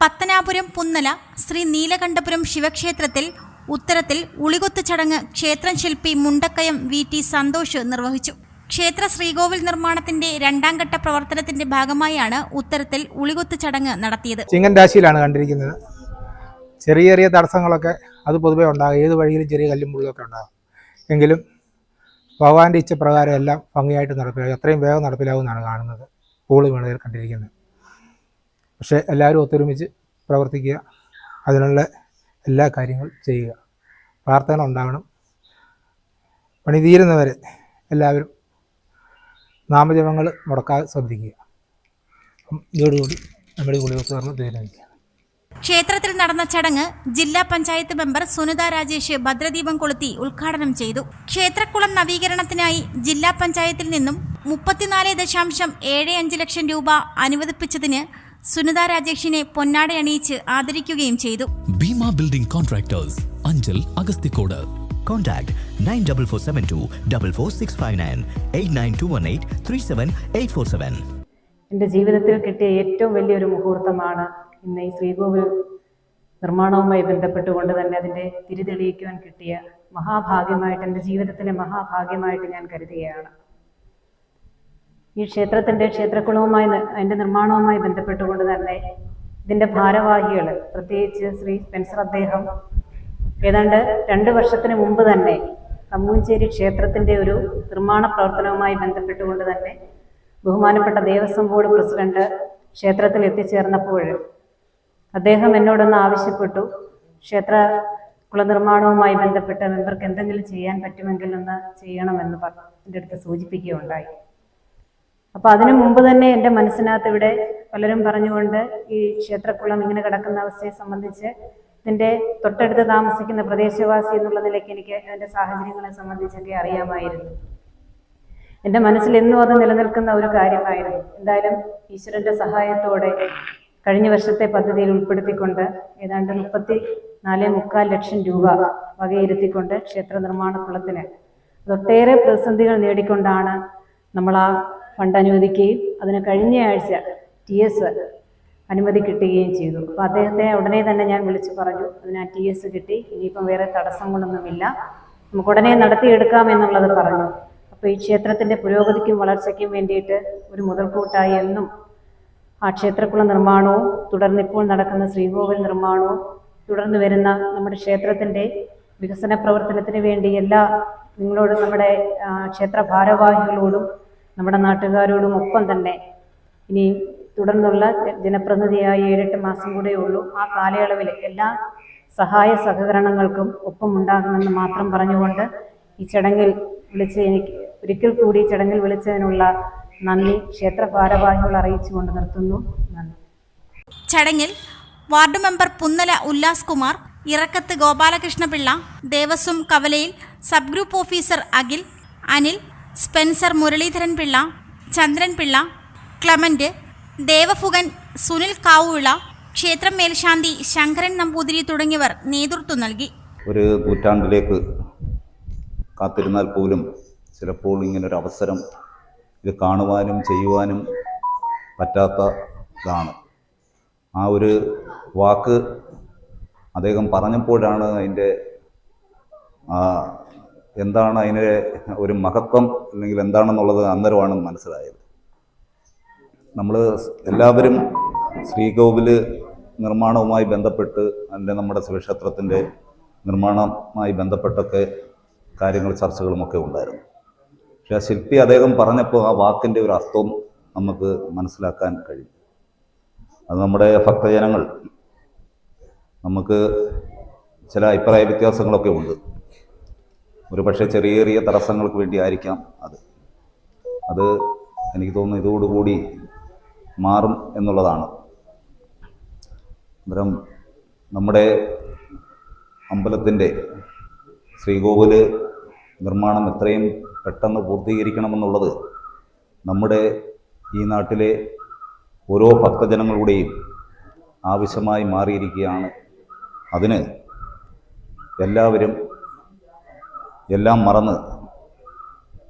പത്തനാപുരം പുന്നല ശ്രീ നീലകണ്ഠപുരം ശിവക്ഷേത്രത്തിൽ ഉത്തരത്തിൽ ഉളികൊത്ത് ചടങ്ങ് ക്ഷേത്രം ശില്പി മുണ്ടക്കയം വി ടി സന്തോഷ് നിർവഹിച്ചു. ക്ഷേത്ര ശ്രീകോവിൽ നിർമ്മാണത്തിന്റെ രണ്ടാം ഘട്ട പ്രവർത്തനത്തിന്റെ ഭാഗമായാണ് ഉത്തരത്തിൽ ഉളികൊത്ത് ചടങ്ങ് നടത്തിയത്. ചിങ്ങൻ രാശിയിലാണ് കണ്ടിരിക്കുന്നത്. ചെറിയ ചെറിയ തടസ്സങ്ങളൊക്കെ അത് പൊതുവേ ഉണ്ടാകും. ഏത് വഴിയിലും ചെറിയ കല്ലും മുള്ളൊക്കെ ഉണ്ടാകും. എങ്കിലും ഭഗവാന്റെ ഇച്ഛപ്രകാരം എല്ലാം ഭംഗിയായിട്ട് നടപ്പിലാകും. എത്രയും വേഗം നടപ്പിലാകുമെന്നാണ് കാണുന്നത്. പൂളി മേളയിൽ കണ്ടിരിക്കുന്നത്. പക്ഷേ എല്ലാവരും ഒത്തൊരുമിച്ച് പ്രവർത്തിക്കുക. അതിനുള്ള എല്ലാ കാര്യങ്ങളും ചെയ്യുക. പ്രാർത്ഥന ഉണ്ടാകണം പണി തീരുന്നവരെ എല്ലാവരും നാമജപങ്ങൾ മുടക്കാതെ ശ്രദ്ധിക്കുക. ഇതോടുകൂടി നമ്മുടെ പറഞ്ഞു തീരുമാനിക്കുക. ക്ഷേത്രത്തിൽ നടന്ന ചടങ്ങ് ജില്ലാ പഞ്ചായത്ത് മെമ്പർ സുനിത രാജേഷ് ഭദ്രദീപം കൊളുത്തി ഉദ്ഘാടനം ചെയ്തു. ക്ഷേത്രക്കുളം നവീകരണത്തിനായി ജില്ലാ പഞ്ചായത്തിൽ നിന്നും മുപ്പത്തിനാല് ദശാംശം ഏഴ് അഞ്ച് ലക്ഷം രൂപ അനുവദിപ്പിച്ചതിന് സുനിത രാജേഷിനെ പൊന്നാട അണിയിച്ച് ആദരിക്കുകയും ചെയ്തു. Bhima building contractors Anchal Agasthikode. Contact nine double four seven two double four six five nine eight nine two one eight three seven eight four seven. എന്റെ ജീവിതത്തിൽ കിട്ടിയ ഏറ്റവും വലിയൊരു മുഹൂർത്തമാണ് ഇന്ന് ഈ ശ്രീകോവിൽ നിർമ്മാണവുമായി ബന്ധപ്പെട്ടുകൊണ്ട് തന്നെ അതിന്റെ തിരിതെളിയിക്കുവാൻ കിട്ടിയ മഹാഭാഗ്യമായിട്ട് എന്റെ ജീവിതത്തിലെ മഹാഭാഗ്യമായിട്ട് ഞാൻ കരുതുകയാണ്. ഈ ക്ഷേത്രത്തിന്റെ ക്ഷേത്രക്കുളവുമായി അതിന്റെ നിർമ്മാണവുമായി ബന്ധപ്പെട്ടുകൊണ്ട് തന്നെ ഇതിന്റെ ഭാരവാഹികൾ പ്രത്യേകിച്ച് ശ്രീ സ്പെൻസർ അദ്ദേഹം ഏതാണ്ട് രണ്ട് വർഷത്തിന് മുമ്പ് തന്നെ കമ്മൂഞ്ചേരി ക്ഷേത്രത്തിന്റെ ഒരു നിർമ്മാണ പ്രവർത്തനവുമായി ബന്ധപ്പെട്ടുകൊണ്ട് തന്നെ ബഹുമാനപ്പെട്ട ദേവസ്വം ബോർഡ് പ്രസിഡന്റ് ക്ഷേത്രത്തിൽ എത്തിച്ചേർന്നപ്പോൾ അദ്ദേഹം എന്നോടൊന്ന് ആവശ്യപ്പെട്ടു ക്ഷേത്ര കുളനിർമ്മാണവുമായി ബന്ധപ്പെട്ട് മെമ്പർക്ക് എന്തെങ്കിലും ചെയ്യാൻ പറ്റുമെങ്കിൽ ഒന്ന് ചെയ്യണമെന്ന് എന്റെ അടുത്ത് സൂചിപ്പിക്കുകയുണ്ടായി. അപ്പോൾ അതിനു മുമ്പ് തന്നെ എന്റെ മനസ്സിനകത്ത് ഇവിടെ പലരും പറഞ്ഞുകൊണ്ട് ഈ ക്ഷേത്രക്കുളം ഇങ്ങനെ കിടക്കുന്ന അവസ്ഥയെ സംബന്ധിച്ച് ഇതിന്റെ തൊട്ടടുത്ത് താമസിക്കുന്ന പ്രദേശവാസി എന്നുള്ള നിലയ്ക്ക് എനിക്ക് അതിന്റെ സാഹചര്യങ്ങളെ സംബന്ധിച്ചൊക്കെ അറിയാമായിരുന്നു. എന്റെ മനസ്സിൽ എന്നും അത് നിലനിൽക്കുന്ന ഒരു കാര്യമായിരുന്നു. എന്തായാലും ഈശ്വരന്റെ സഹായത്തോടെ കഴിഞ്ഞ വർഷത്തെ പദ്ധതിയിൽ ഉൾപ്പെടുത്തിക്കൊണ്ട് ഏതാണ്ട് മുപ്പത്തി നാല് മുക്കാൽ ലക്ഷം രൂപ വകയിരുത്തിക്കൊണ്ട് ക്ഷേത്ര നിർമ്മാണ കുളത്തിന് അതൊട്ടേറെ പ്രതിസന്ധികൾ നേടിക്കൊണ്ടാണ് നമ്മൾ ആ ഫണ്ട് അനുവദിക്കുകയും അതിന് കഴിഞ്ഞ ആഴ്ച ടി എസ് അനുമതി കിട്ടുകയും ചെയ്തു. അപ്പോൾ അദ്ദേഹത്തെ ഉടനെ തന്നെ ഞാൻ വിളിച്ചു പറഞ്ഞു അതിന് ടി എസ് കിട്ടി ഇനിയിപ്പം വേറെ തടസ്സങ്ങളൊന്നുമില്ല. നമുക്ക് ഉടനെ നടത്തിയെടുക്കാം എന്നുള്ളത് പറഞ്ഞു. അപ്പോൾ ഈ ക്ഷേത്രത്തിന്റെ പുരോഗതിക്കും വളർച്ചയ്ക്കും വേണ്ടിയിട്ട് ഒരു മുതൽക്കൂട്ടായി എന്നും ആ ക്ഷേത്രക്കുള നിർമ്മാണവും തുടർന്ന് ഇപ്പോൾ നടക്കുന്ന ശ്രീകോവിൽ നിർമ്മാണവും തുടർന്ന് വരുന്ന നമ്മുടെ ക്ഷേത്രത്തിന്റെ വികസന പ്രവർത്തനത്തിന് വേണ്ടി എല്ലാ നിങ്ങളോടും നമ്മുടെ ക്ഷേത്ര ഭാരവാഹികളോടും നമ്മുടെ നാട്ടുകാരോടും ഒപ്പം തന്നെ ഇനി തുടർന്നുള്ള ജനപ്രതിനിധിയായി ഏഴെട്ട് മാസം കൂടെ ഉള്ളൂ. ആ കാലയളവിൽ എല്ലാ സഹായ സഹകരണങ്ങൾക്കും ഒപ്പം ഉണ്ടാകുമെന്ന് മാത്രം പറഞ്ഞുകൊണ്ട് ഈ ചടങ്ങിൽ വിളിച്ച് എനിക്ക് ഒരിക്കൽ കൂടി ചടങ്ങിൽ വിളിച്ചതിനുള്ള നന്ദി. ക്ഷേത്ര ഭാരവാഹികൾ അറിയിച്ചുകൊണ്ട് നിർത്തുന്നു. നന്ദി. ചടങ്ങിൽ വാർഡ് മെമ്പർ പുന്നല ഉല്ലാസ് കുമാർ ഇറക്കത്ത് ഗോപാലകൃഷ്ണപിള്ള ദേവസ്വം കവലയിൽ sub group officer Akhil Anil Spencer Muraleedharan Pillai Chandran Pillai Clement ദേവഫുകൻ Sunil Kavuvila ക്ഷേത്രം മേൽശാന്തി ശങ്കരൻ നമ്പൂതിരി തുടങ്ങിയവർ നേതൃത്വം നൽകി. ഒരു നൂറ്റാണ്ടിലേക്ക് കാത്തിരുന്നാൽ പോലും ചിലപ്പോൾ ഇങ്ങനൊരു അവസരം ഇത് കാണുവാനും ചെയ്യുവാനും പറ്റാത്തതാണ്. ആ ഒരു വാക്ക് അദ്ദേഹം പറഞ്ഞപ്പോഴാണ് അതിന്റെ എന്താണ് അതിന് ഒരു മഹത്വം അല്ലെങ്കിൽ എന്താണെന്നുള്ളത് അന്നേരമാണ് മനസ്സിലായത്. നമ്മൾ എല്ലാവരും ശ്രീകോവിൽ നിർമ്മാണവുമായി ബന്ധപ്പെട്ട് അതിന്റെ നമ്മുടെ ശിവക്ഷേത്രത്തിന്റെ നിർമ്മാണവുമായി ബന്ധപ്പെട്ടൊക്കെ കാര്യങ്ങൾ ചർച്ചകളുമൊക്കെ ഉണ്ടായിരുന്നു. പക്ഷെ ആ ശില്പി അദ്ദേഹം പറഞ്ഞപ്പോൾ ആ വാക്കിന്റെ ഒരു അർത്ഥം നമുക്ക് മനസ്സിലാക്കാൻ കഴിയും അത് നമ്മുടെ ഭക്തജനങ്ങൾ നമുക്ക് ചില അഭിപ്രായ വ്യത്യാസങ്ങളൊക്കെ ഉണ്ട്. ഒരു പക്ഷേ ചെറിയ ചെറിയ തടസ്സങ്ങൾക്ക് വേണ്ടി ആയിരിക്കാം അത്. അത് എനിക്ക് തോന്നുന്നു ഇതോടുകൂടി മാറും എന്നുള്ളതാണ്. അന്നേരം നമ്മുടെ അമ്പലത്തിന്റെ ശ്രീകോവിൽ നിർമ്മാണം എത്രയും പെട്ടെന്ന് പൂർത്തീകരിക്കണമെന്നുള്ളത് നമ്മുടെ ഈ നാട്ടിലെ ഓരോ ഭക്തജനങ്ങളുടെയും ആവശ്യമായി മാറിയിരിക്കുകയാണ്. അതിന് എല്ലാവരും എല്ലാം മറന്ന്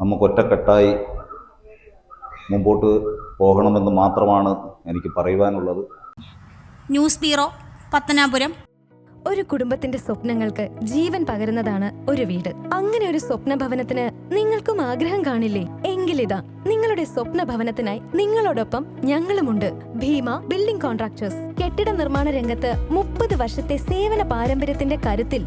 നമുക്ക് ഒറ്റക്കെട്ടായി മുമ്പോട്ട് പോകണമെന്ന് മാത്രമാണ് എനിക്ക് പറയുവാനുള്ളത്. News bureau Pathanapuram. ഒരു കുടുംബത്തിന്റെ സ്വപ്നങ്ങൾക്ക് ജീവൻ പകരുന്നതാണ് ഒരു വീട്. അങ്ങനെ ഒരു സ്വപ്ന ഭവനത്തിന് നിങ്ങൾക്കും ആഗ്രഹം കാണില്ലേ? എങ്കിലിതാ നിങ്ങളുടെ സ്വപ്ന ഭവനത്തിനായി നിങ്ങളോടൊപ്പം ഞങ്ങളുമുണ്ട്. Bhima building contractors. കെട്ടിട നിർമ്മാണ രംഗത്ത് മുപ്പത് വർഷത്തെ സേവന പാരമ്പര്യത്തിന്റെ കരുത്തിൽ